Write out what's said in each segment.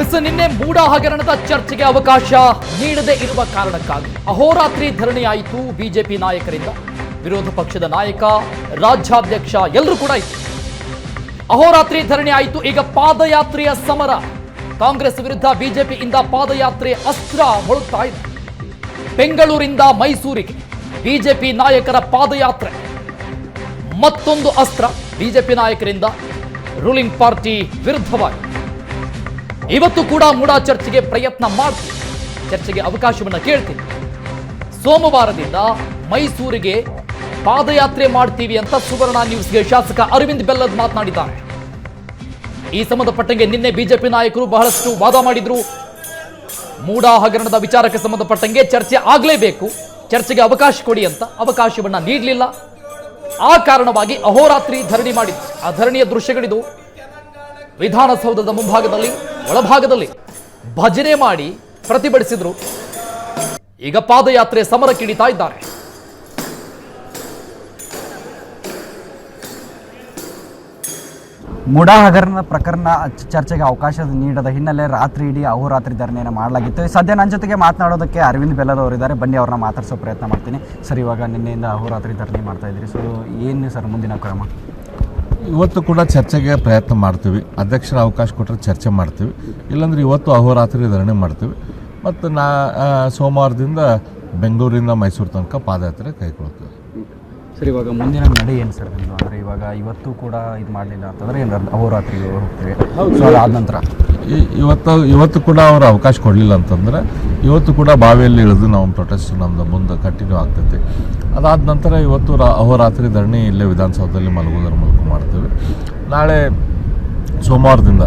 S ನಿನ್ನೆ ಮೂಡ ಹಗರಣದ ಚರ್ಚೆಗೆ ಅವಕಾಶ ನೀಡದೇ ಇರುವ ಕಾರಣಕ್ಕಾಗಿ ಅಹೋರಾತ್ರಿ ಧರಣಿಯಾಯಿತು ಬಿಜೆಪಿ ನಾಯಕರಿಂದ. ವಿರೋಧ ಪಕ್ಷದ ನಾಯಕ, ರಾಜ್ಯಾಧ್ಯಕ್ಷ ಎಲ್ಲರೂ ಕೂಡ ಇತ್ತು ಅಹೋರಾತ್ರಿ ಧರಣಿ ಆಯಿತು, ಈಗ ಪಾದಯಾತ್ರೆಯ ಸಮರ. ಕಾಂಗ್ರೆಸ್ ವಿರುದ್ಧ ಬಿಜೆಪಿಯಿಂದ ಪಾದಯಾತ್ರೆ ಅಸ್ತ್ರ ಹೊಳುತ್ತಾ ಇದೆ. ಬೆಂಗಳೂರಿಂದ ಮೈಸೂರಿಗೆ ಬಿಜೆಪಿ ನಾಯಕರ ಪಾದಯಾತ್ರೆ. ಮತ್ತೊಂದು ಅಸ್ತ್ರ ಬಿಜೆಪಿ ನಾಯಕರಿಂದ. ರೂಲಿಂಗ್ ಪಾರ್ಟಿ ವಿರುದ್ಧವಾಗಿ. ಇವತ್ತು ಕೂಡ ಮೂಡಾ ಚರ್ಚೆಗೆ ಪ್ರಯತ್ನ ಮಾಡ್ತೀನಿ. ಚರ್ಚೆಗೆ ಅವಕಾಶವನ್ನು ಕೇಳ್ತೀನಿ. ಸೋಮವಾರದಿಂದ ಮೈಸೂರಿಗೆ ಪಾದಯಾತ್ರೆ ಮಾಡ್ತೀವಿ ಅಂತ ಸುವರ್ಣ ನ್ಯೂಸ್ಗೆ ಶಾಸಕ ಅರವಿಂದ್ ಬೆಲ್ಲದ್ ಮಾತನಾಡಿದ್ದಾರೆ. ಈ ಸಂಬಂಧಪಟ್ಟಂಗೆ ನಿನ್ನೆ ಬಿಜೆಪಿ ನಾಯಕರು ಬಹಳಷ್ಟು ವಾದ ಮಾಡಿದ್ರು. ಮೂಡ ಹಗರಣದ ವಿಚಾರಕ್ಕೆ ಸಂಬಂಧಪಟ್ಟಂಗೆ ಚರ್ಚೆ ಆಗಲೇಬೇಕು. ಚರ್ಚೆಗೆ ಅವಕಾಶ ಕೊಡಿ ಅಂತ ಅವಕಾಶವನ್ನ ನೀಡಲಿಲ್ಲ. ಆ ಕಾರಣವಾಗಿ ಅಹೋರಾತ್ರಿ ಧರಣಿ ಮಾಡಿದ್ರು. ಆ ಧರಣಿಯ ದೃಶ್ಯಗಳಿದು ವಿಧಾನಸೌಧದ ಮುಂಭಾಗದಲ್ಲಿ ಒಳಭಾಗದಲ್ಲಿ ಭಜನೆ ಮಾಡಿ ಪ್ರತಿಭಟಿಸಿದ್ರು. ಈಗ ಪಾದಯಾತ್ರೆ ಸಮರಕ್ಕಿಳಿತಾ ಇದ್ದಾರೆ. ಮುಡಾ ಹಗರಣ ಪ್ರಕರಣ ಚರ್ಚೆಗೆ ಅವಕಾಶ ನೀಡದ ಹಿನ್ನೆಲೆ ರಾತ್ರಿ ಇಡೀ ಅಹೋರಾತ್ರಿ ಧರಣಿಯನ್ನು ಮಾಡಲಾಗಿತ್ತು. ಸದ್ಯ ನನ್ನ ಜೊತೆಗೆ ಮಾತನಾಡೋದಕ್ಕೆ ಅರವಿಂದ್ ಬೆಲ್ಲದವರು ಇದ್ದಾರೆ ಬನ್ನಿ, ಅವ್ರನ್ನ ಮಾತಾಡಿಸೋ ಪ್ರಯತ್ನ ಮಾಡ್ತೀನಿ. ಸರ್, ಇವಾಗ ನಿನ್ನೆಯಿಂದ ಅಹೋರಾತ್ರಿ ಧರಣಿ ಮಾಡ್ತಾ ಇದ್ದೀರಿ. ಸೊ ಏನು ಸರ್ ಮುಂದಿನ ಕ್ರಮ? ಇವತ್ತು ಕೂಡ ಚರ್ಚೆಗೆ ಪ್ರಯತ್ನ ಮಾಡ್ತೀವಿ. ಅಧ್ಯಕ್ಷರ ಅವಕಾಶ ಕೊಟ್ಟರೆ ಚರ್ಚೆ ಮಾಡ್ತೀವಿ. ಇಲ್ಲಾಂದ್ರೆ ಇವತ್ತು ಅಹೋರಾತ್ರಿ ಧರಣಿ ಮಾಡ್ತೀವಿ. ಮತ್ತು ನಾ ಸೋಮವಾರದಿಂದ ಬೆಂಗಳೂರಿಂದ ಮೈಸೂರು ತನಕ ಪಾದಯಾತ್ರೆ ಕೈಗೊಳ್ತೀವಿ ಸರ್ ಇವಾಗ ಮುಂದಿನ ನಡೆ ಏನು ಸರ್ ಅಂದರೆ ಇವಾಗ ಇವತ್ತು ಕೂಡ ಇದು ಮಾಡಲಿಲ್ಲ ಅಂತಂದರೆ ಏನು ಅಹೋರಾತ್ರಿ ಹೋಗ್ತೀವಿ. ಸೊ ಅದಾದ ನಂತರ ಇವತ್ತು ಇವತ್ತು ಕೂಡ ಅವರು ಅವಕಾಶ ಕೊಡಲಿಲ್ಲ ಅಂತಂದ್ರೆ ಇವತ್ತು ಕೂಡ ಬಾವಿಯಲ್ಲಿ ಇಳಿದು ನಾವು ಪ್ರೊಟೆಸ್ಟ್ ನಮ್ದು ಮುಂದೆ ಕಂಟಿನ್ಯೂ ಆಗ್ತೈತಿ ಅದಾದ ನಂತರ ಇವತ್ತು ರಾ, ಅಹೋರಾತ್ರಿ ಧರಣಿ ಇಲ್ಲೇ ವಿಧಾನಸೌಧದಲ್ಲಿ ಮಲಗುವುದರ ಮೂಲಕ ಮಾಡ್ತೇವೆ. ನಾಳೆ ಸೋಮವಾರದಿಂದ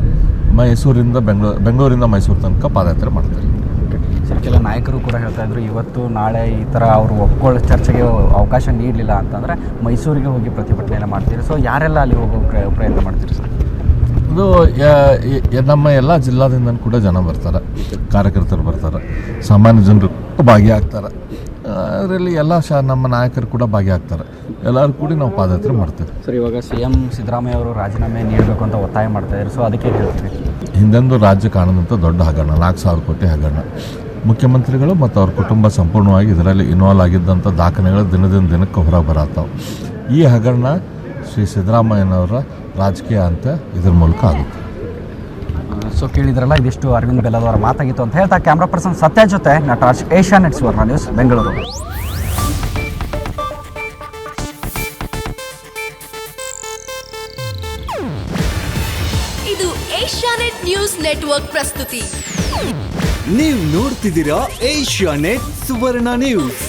ಮೈಸೂರಿಂದ ಬೆಂಗಳೂರು ಬೆಂಗಳೂರಿಂದ ಮೈಸೂರು ತನಕ ಪಾದಯಾತ್ರೆ ಮಾಡ್ತಾರೆ ಸರ್, ಕೆಲ ನಾಯಕರು ಕೂಡ ಹೇಳ್ತಾ ಇದ್ರು, ಇವತ್ತು, ನಾಳೆ ಈ ಥರ ಅವರು ಒಪ್ಕೊಳ್ಳೋ ಚರ್ಚೆಗೆ ಅವಕಾಶ ನೀಡಲಿಲ್ಲ ಅಂತಂದರೆ ಮೈಸೂರಿಗೆ ಹೋಗಿ ಪ್ರತಿಭಟನೆಯನ್ನು ಮಾಡ್ತೀರಿ. ಸೊ ಯಾರೆಲ್ಲ ಅಲ್ಲಿ ಹೋಗೋ ಪ್ರಯತ್ನ ಮಾಡ್ತೀರಿ ಸರ್? ಇದು ನಮ್ಮ ಎಲ್ಲ ಜಿಲ್ಲಾದಿಂದ ಕೂಡ ಜನ ಬರ್ತಾರೆ. ಕಾರ್ಯಕರ್ತರು ಬರ್ತಾರೆ. ಸಾಮಾನ್ಯ ಜನರು ಭಾಗಿಯಾಗ್ತಾರೆ. ಅದರಲ್ಲಿ ಎಲ್ಲ ಶಾ ನಮ್ಮ ನಾಯಕರು ಕೂಡ ಭಾಗಿಯಾಗ್ತಾರೆ. ಎಲ್ಲರೂ ಕೂಡಿ ನಾವು ಪಾದಯಾತ್ರೆ ಮಾಡ್ತೇವೆ. ಸರ್ ಇವಾಗ ಸಿ ಎಂ ಸಿದ್ದರಾಮಯ್ಯ ಅವರು ರಾಜೀನಾಮೆ ನೀಡಬೇಕು ಅಂತ ಒತ್ತಾಯ ಮಾಡ್ತಾ ಇದ್ದಾರೆ. ಸೊ ಅದಕ್ಕೆ ಹೇಳ್ತೀವಿ. ಹಿಂದೆಂದು ರಾಜ್ಯ ಕಾಣದಂಥ ದೊಡ್ಡ ಹಗರಣ ನಾಲ್ಕು ಸಾವಿರ ಕೋಟಿ ಹಗರಣ. ಮುಖ್ಯಮಂತ್ರಿಗಳು ಮತ್ತು ಅವ್ರ ಕುಟುಂಬ ಸಂಪೂರ್ಣವಾಗಿ ಇದರಲ್ಲಿ ಇನ್ವಾಲ್ವ್ ಆಗಿದ್ದಂಥ ದಾಖಲೆಗಳು ದಿನದಿಂದ ದಿನಕ್ಕೆ ಹೊರಗೆ ಬರತ್ತಾವೆ. ಈ ಹಗರಣ ಶ್ರೀ ಸಿದ್ದರಾಮಯ್ಯನವರ ರಾಜಕೀಯ ಅಂತ ಇದ್ರ ಮೂಲಕ ಆಗುತ್ತೆ. ಸೊ ಕೇಳಿದ್ರಲ್ಲ ಇದಿಷ್ಟು ಅರವಿಂದ್ ಬೆಲ್ಲದವರ ಮಾತಾಗಿತ್ತು ಅಂತ ಹೇಳ್ತಾ ಕ್ಯಾಮ್ರಾ ಪರ್ಸನ್ ಸತ್ಯ ಜೊತೆ Nataraj Asianet Suvarna news Bengaluru. ಇದು ಏಷ್ಯಾನೆಟ್ ನ್ಯೂಸ್ ನೆಟ್ವರ್ಕ್ ಪ್ರಸ್ತುತಿ. ನೀವು ನೋಡ್ತಿದ್ದೀರಾ ಏಷ್ಯಾ ನೆಟ್ ಸುವರ್ಣ ನ್ಯೂಸ್.